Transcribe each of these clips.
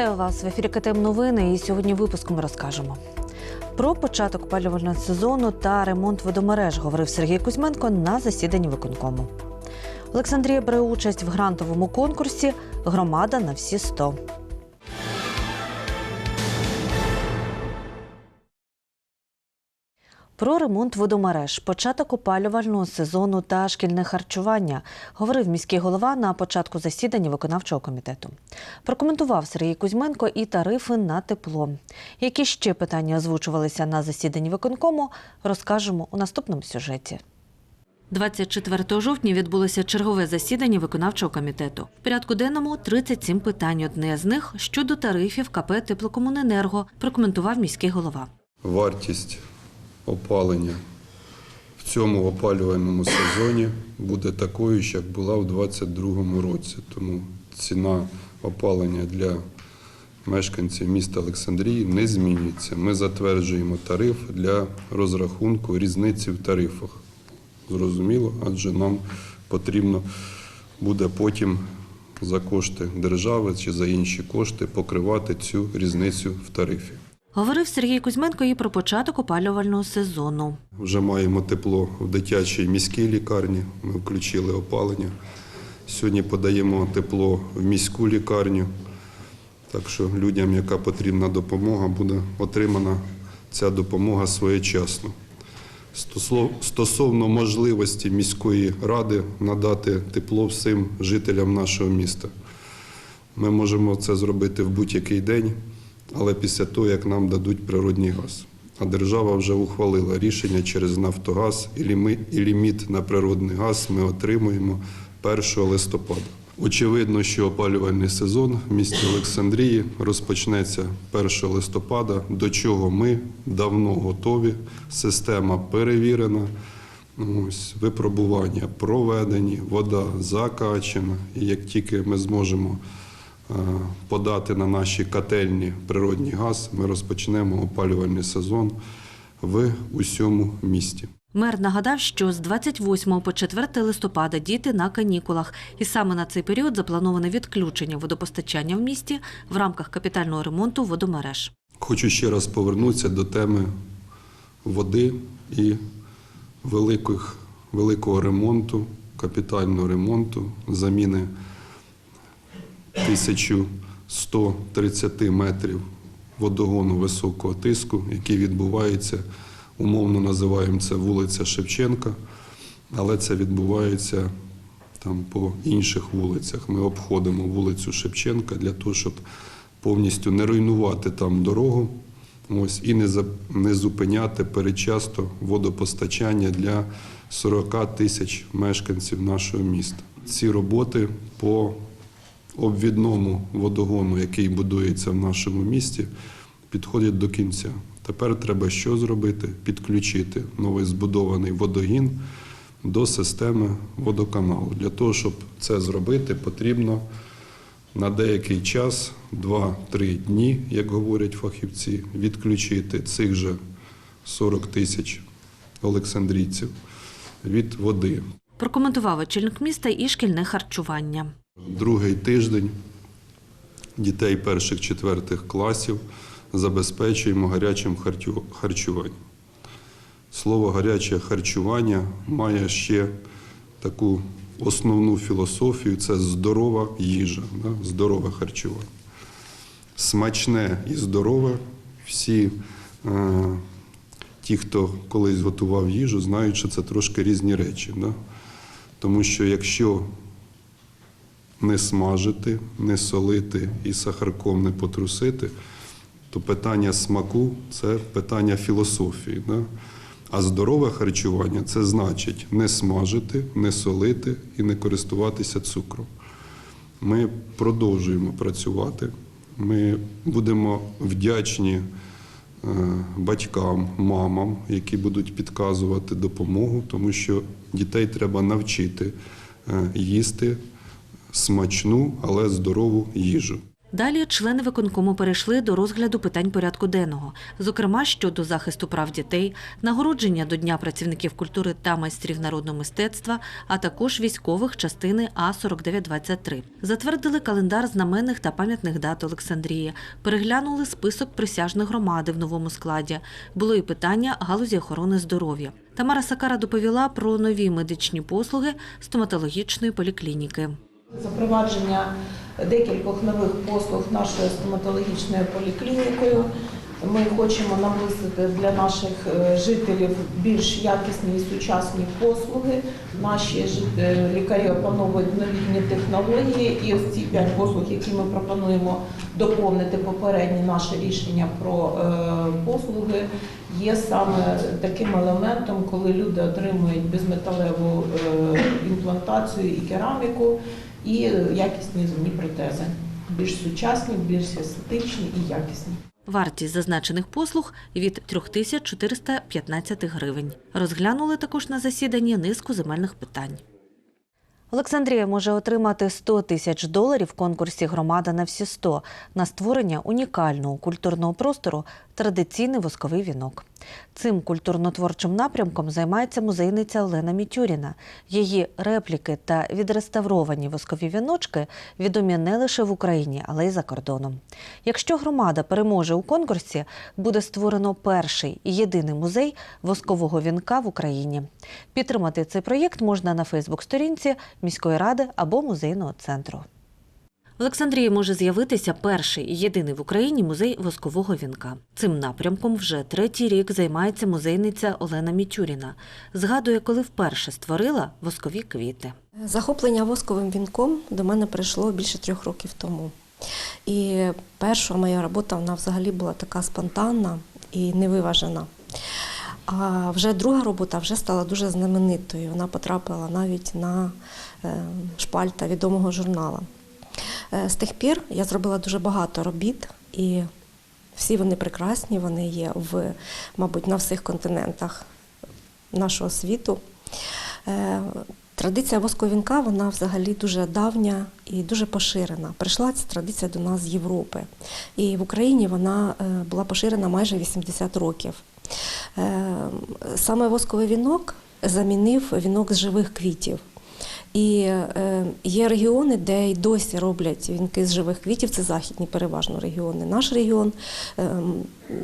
Вітаю вас в ефірі КТМ Новини. І сьогодні випуском розкажемо. Про початок опалювального сезону та ремонт водомереж говорив Сергій Кузьменко на засіданні виконкому. Олександрія бере участь в грантовому конкурсі Громада на всі 100». Про ремонт водомереж, початок опалювального сезону та шкільне харчування говорив міський голова на початку засідання виконавчого комітету. Прокоментував Сергій Кузьменко і тарифи на тепло. Які ще питання озвучувалися на засіданні виконкому, розкажемо у наступному сюжеті. 24 жовтня відбулося чергове засідання виконавчого комітету. В порядку денному 37 питань. Одне з них щодо тарифів КП Теплокомуненерго, прокоментував міський голова. Вартість опалення в цьому опалювальному сезоні буде такою, як була в 2022 році. Тому ціна опалення для мешканців міста Олександрії не змінюється. Ми затверджуємо тариф для розрахунку різниці в тарифах. Зрозуміло, адже нам потрібно буде потім за кошти держави чи за інші кошти покривати цю різницю в тарифі. Говорив Сергій Кузьменко і про початок опалювального сезону. Вже маємо тепло в дитячій міській лікарні. Ми включили опалення. Сьогодні подаємо тепло в міську лікарню. Так що людям, яка потрібна допомога, буде отримана ця допомога своєчасно. Стосовно можливості міської ради надати тепло всім жителям нашого міста. Ми можемо це зробити в будь-який день, але після того, як нам дадуть природний газ. А держава вже ухвалила рішення через Нафтогаз і ліміт на природний газ ми отримуємо 1 листопада. Очевидно, що опалювальний сезон в місті Олександрії розпочнеться 1 листопада, до чого ми давно готові. Система перевірена. Ось, випробування проведені, вода закачена. І як тільки ми зможемо подати на наші котельні природний газ, ми розпочнемо опалювальний сезон в усьому місті. Мер нагадав, що з 28 по 4 листопада діти на канікулах, і саме на цей період заплановане відключення водопостачання в місті в рамках капітального ремонту водомереж. Хочу ще раз повернутися до теми води і великих, великого ремонту, капітального ремонту, заміни 1130 метрів водогону високого тиску, який відбувається, умовно називаємо це вулиця Шевченка, але це відбувається там по інших вулицях. Ми обходимо вулицю Шевченка для того, щоб повністю не руйнувати там дорогу. Ось і не за- не зупиняти передчасно водопостачання для 40 тисяч мешканців нашого міста. Ці роботи по обвідному водогону, який будується в нашому місті, підходять до кінця. Тепер треба що зробити? Підключити новий збудований водогін до системи водоканалу. Для того, щоб це зробити, потрібно на деякий час, 2-3 дні, як говорять фахівці, відключити цих же 40 тисяч олександрійців від води. Прокоментував очільник міста і шкільне харчування. Другий тиждень дітей перших четвертих класів забезпечуємо гарячим харчу- харчуванням. Слово гаряче харчування має ще таку основну філософію це здорова їжа, здорове харчування. Смачне і здорове. Всі е, ті, хто колись готував їжу, знають, що це трошки різні речі. Тому що якщо не смажити, не солити і сахарком не потрусити, то питання смаку це питання філософії. Да? А здорове харчування це значить не смажити, не солити і не користуватися цукром. Ми продовжуємо працювати. Ми будемо вдячні е, батькам, мамам, які будуть підказувати допомогу, тому що дітей треба навчити е, їсти смачну, але здорову їжу. Далі члени виконкому перейшли до розгляду питань порядку денного, зокрема щодо захисту прав дітей, нагородження до Дня працівників культури та майстрів народного мистецтва, а також військових частини А 4923 Затвердили календар знаменних та пам'ятних дат Олександрії, переглянули список присяжних громади в новому складі. Було і питання галузі охорони здоров'я. Тамара Сакара доповіла про нові медичні послуги стоматологічної поліклініки. Запровадження декількох нових послуг нашою стоматологічною поліклінікою. Ми хочемо наблизити для наших е, жителів більш якісні і сучасні послуги. Наші е, лікарі опановують новітні технології, і ось ці п'ять послуг, які ми пропонуємо доповнити попередні наше рішення про е, послуги, є саме таким елементом, коли люди отримують безметалеву імплантацію і кераміку і якісні зубні протези. Більш сучасні, більш естетичні і якісні. Вартість зазначених послуг від 3415 гривень. Розглянули також на засіданні низку земельних питань. Олександрія може отримати 100 тисяч доларів в конкурсі Громада на всі 100 на створення унікального культурного простору традиційний восковий вінок. Цим культурно-творчим напрямком займається музейниця Олена Мітюріна. Її репліки та відреставровані воскові віночки відомі не лише в Україні, але й за кордоном. Якщо громада переможе у конкурсі, буде створено перший і єдиний музей воскового вінка в Україні. Підтримати цей проєкт можна на Фейсбук-сторінці міської ради або музейного центру. В Олександрії може з'явитися перший і єдиний в Україні музей воскового вінка. Цим напрямком вже третій рік займається музейниця Олена Мітюріна. Згадує, коли вперше створила воскові квіти. Захоплення восковим вінком до мене прийшло більше трьох років тому. І перша моя робота вона взагалі була така спонтанна і невиважена. А вже друга робота вже стала дуже знаменитою. Вона потрапила навіть на е, шпальта відомого журнала. Е, З тих пір я зробила дуже багато робіт, і всі вони прекрасні, вони є в, мабуть, на всіх континентах нашого світу. Е, Традиція восковінка вона взагалі дуже давня і дуже поширена. Прийшла ця традиція до нас з Європи. І в Україні вона е, була поширена майже 80 років. Саме восковий вінок замінив вінок з живих квітів. І е, є регіони, де й досі роблять вінки з живих квітів, це західні переважно регіони. Наш регіон, е,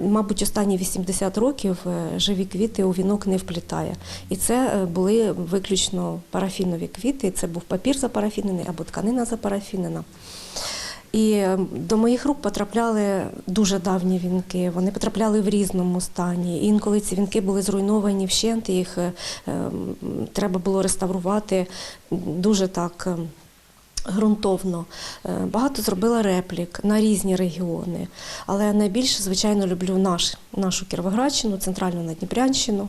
мабуть, останні 80 років е, живі квіти у вінок не вплітає. І це е, були виключно парафінові квіти, це був папір запарафінений або тканина запарафінена. І е, до моїх рук потрапляли дуже давні вінки. Вони потрапляли в різному стані. Інколи ці вінки були зруйновані вщент, їх е, треба було реставрувати дуже так. Ґрунтовно Е, багато зробила реплік на різні регіони, але найбільше, звичайно, люблю наш, нашу Кіровоградщину, центральну Надніпрянщину.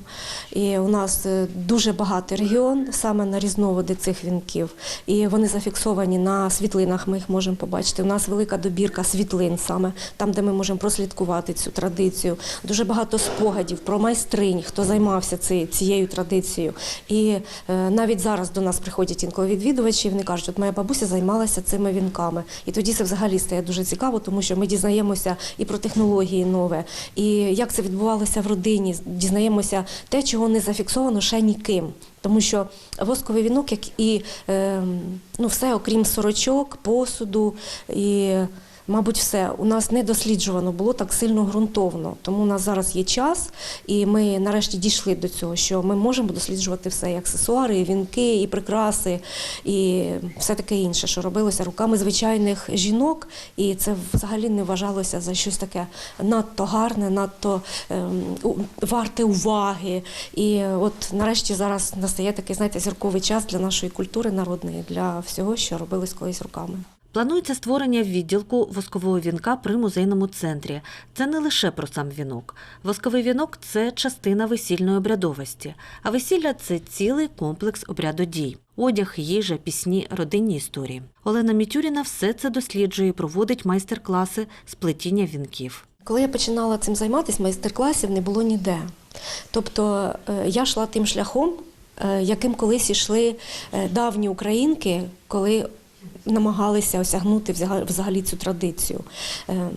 І у нас е, дуже багатий регіон саме на різновиди цих вінків. І вони зафіксовані на світлинах. Ми їх можемо побачити. У нас велика добірка світлин, саме там, де ми можемо прослідкувати цю традицію. Дуже багато спогадів про майстринь, хто займався цією традицією. І е, навіть зараз до нас приходять інколи відвідувачі. Вони кажуть, от моя бабуся займалася цими вінками. І тоді це взагалі стає дуже цікаво, тому що ми дізнаємося і про технології нове, і як це відбувалося в родині. Дізнаємося те, чого не зафіксовано ще ніким. Тому що восковий вінок, як і е, ну, все, окрім сорочок, посуду і. Мабуть, все у нас не досліджувано було так сильно ґрунтовно. Тому у нас зараз є час, і ми нарешті дійшли до цього, що ми можемо досліджувати все, і аксесуари, і вінки, і прикраси, і все таке інше, що робилося руками звичайних жінок, і це взагалі не вважалося за щось таке надто гарне, надто ем, варте уваги. І от нарешті зараз настає такий, знаєте, зірковий час для нашої культури народної, для всього, що робилось колись руками. Планується створення відділку воскового вінка при музейному центрі. Це не лише про сам вінок. Восковий вінок це частина весільної обрядовості, а весілля це цілий комплекс обрядодій. Одяг, їжа, пісні, родинні історії. Олена Мітюріна все це досліджує і проводить майстер-класи з плетіння вінків. Коли я починала цим займатися, майстер-класів не було ніде. Тобто е, я йшла тим шляхом, е, яким колись йшли е, давні українки, коли намагалися осягнути взагалі цю традицію. Е,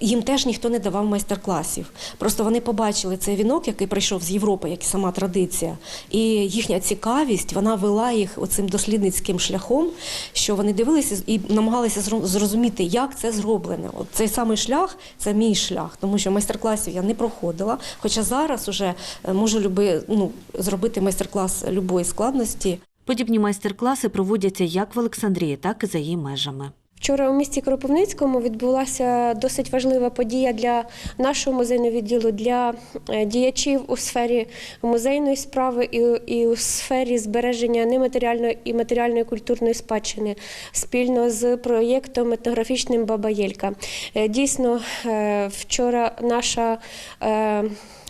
Їм теж ніхто не давав майстер-класів. Просто вони побачили цей вінок, який прийшов з Європи, як і сама традиція. І їхня цікавість вона вела їх оцим дослідницьким шляхом, що вони дивилися і намагалися зрозуміти, як це зроблено. От цей самий шлях це мій шлях, тому що майстер-класів я не проходила. Хоча зараз уже е, можу люби, ну, зробити майстер-клас любої складності. Подібні майстер-класи проводяться як в Олександрії, так і за її межами. Вчора у місті Кропивницькому відбулася досить важлива подія для нашого музейного відділу, для е, діячів у сфері музейної справи і, у сфері збереження нематеріальної і матеріальної культурної спадщини спільно з проєктом етнографічним Баба Єлька. Е, Дійсно, е, вчора наша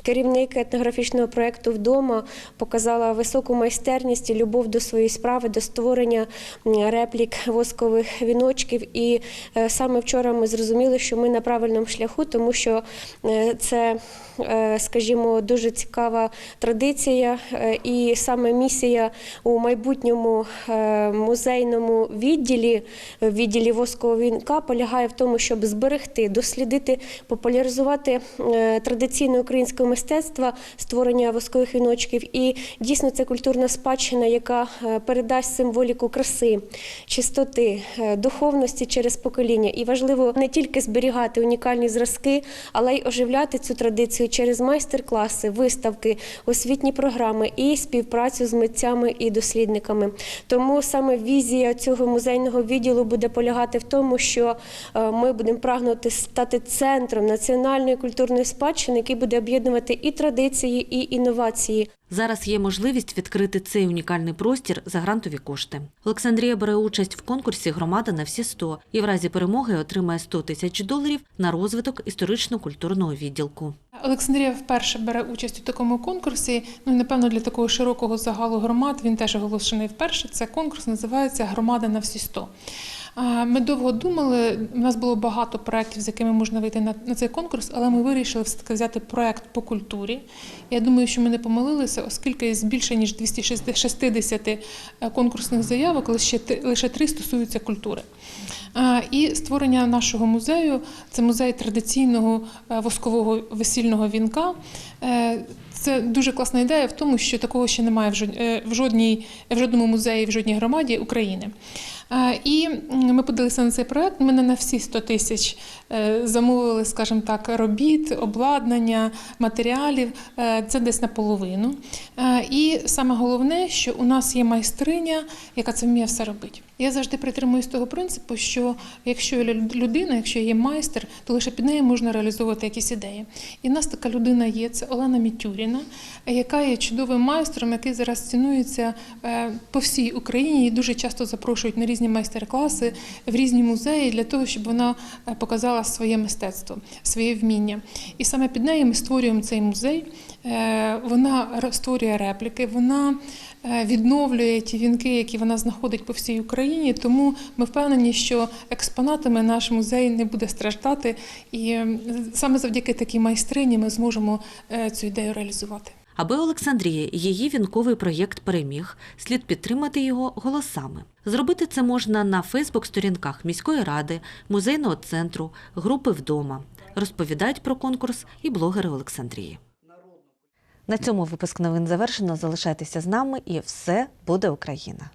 Керівник етнографічного проєкту вдома показала високу майстерність і любов до своєї справи, до створення реплік воскових віночків. І е, саме вчора ми зрозуміли, що ми на правильному шляху, тому що е, це, е, скажімо, дуже цікава традиція, і саме місія у майбутньому музейному відділі, відділі воскового вінка, полягає в тому, щоб зберегти, дослідити, популяризувати е, традиційне мистецтво, створення воскових віночків. І дійсно це культурна спадщина, яка е, передасть символіку краси, чистоти, е, духовності через покоління. І важливо не тільки зберігати унікальні зразки, але й оживляти цю традицію через майстер-класи, виставки, освітні програми і співпрацю з митцями і дослідниками. Тому саме візія цього музейного відділу буде полягати в тому, що е, ми будемо прагнути стати центром національної культурної спадщини, який буде об'єднувати і традиції, і інновації. Зараз є можливість відкрити цей унікальний простір за грантові кошти. Олександрія бере участь в конкурсі Громада на всі 100 і в разі перемоги отримає 100 тисяч доларів на розвиток історично-культурного відділку. Олександрія вперше бере участь у такому конкурсі. Ну і напевно для такого широкого загалу громад він теж оголошений вперше. Це конкурс називається Громада на всі 100». Ми довго думали. У нас було багато проєктів, з якими можна вийти на, цей конкурс, але ми вирішили все-таки взяти проєкт по культурі. Я думаю, що ми не помилилися, оскільки з більше ніж 260 е, конкурсних заявок лише лише три стосуються культури. І створення нашого музею це музей традиційного е, воскового весільного вінка. Е, Це дуже класна ідея в тому, що такого ще немає в жодній в жодному музеї, в жодній громаді України. Е, І ми подалися на цей проект. Ми не на всі 100 тисяч е, замовили, скажімо так, робіт, обладнання, матеріалів. Е, Це десь наполовину. І саме головне, що у нас є майстриня, яка це вміє все робити. Я завжди притримуюсь того принципу, що якщо людина, якщо є майстер, то лише під нею можна реалізовувати якісь ідеї. І в нас така людина є, це Олена Мітюріна, яка є чудовим майстром, який зараз цінується по всій Україні і дуже часто запрошують на різні майстер-класи в різні музеї для того, щоб вона е, показала своє мистецтво, своє вміння. І саме під нею ми створюємо цей музей. Е, Вона створює репліки, вона е, відновлює ті вінки, які вона знаходить по всій Україні. Тому ми впевнені, що експонатами наш музей не буде страждати, і саме завдяки такій майстрині ми зможемо цю ідею реалізувати. Аби Олександрія її вінковий проєкт переміг, слід підтримати його голосами. Зробити це можна на Фейсбук-сторінках міської ради, музейного центру, групи вдома. Розповідають про конкурс і блогери Олександрії. На цьому випуск новин завершено. Залишайтеся з нами, і все буде Україна.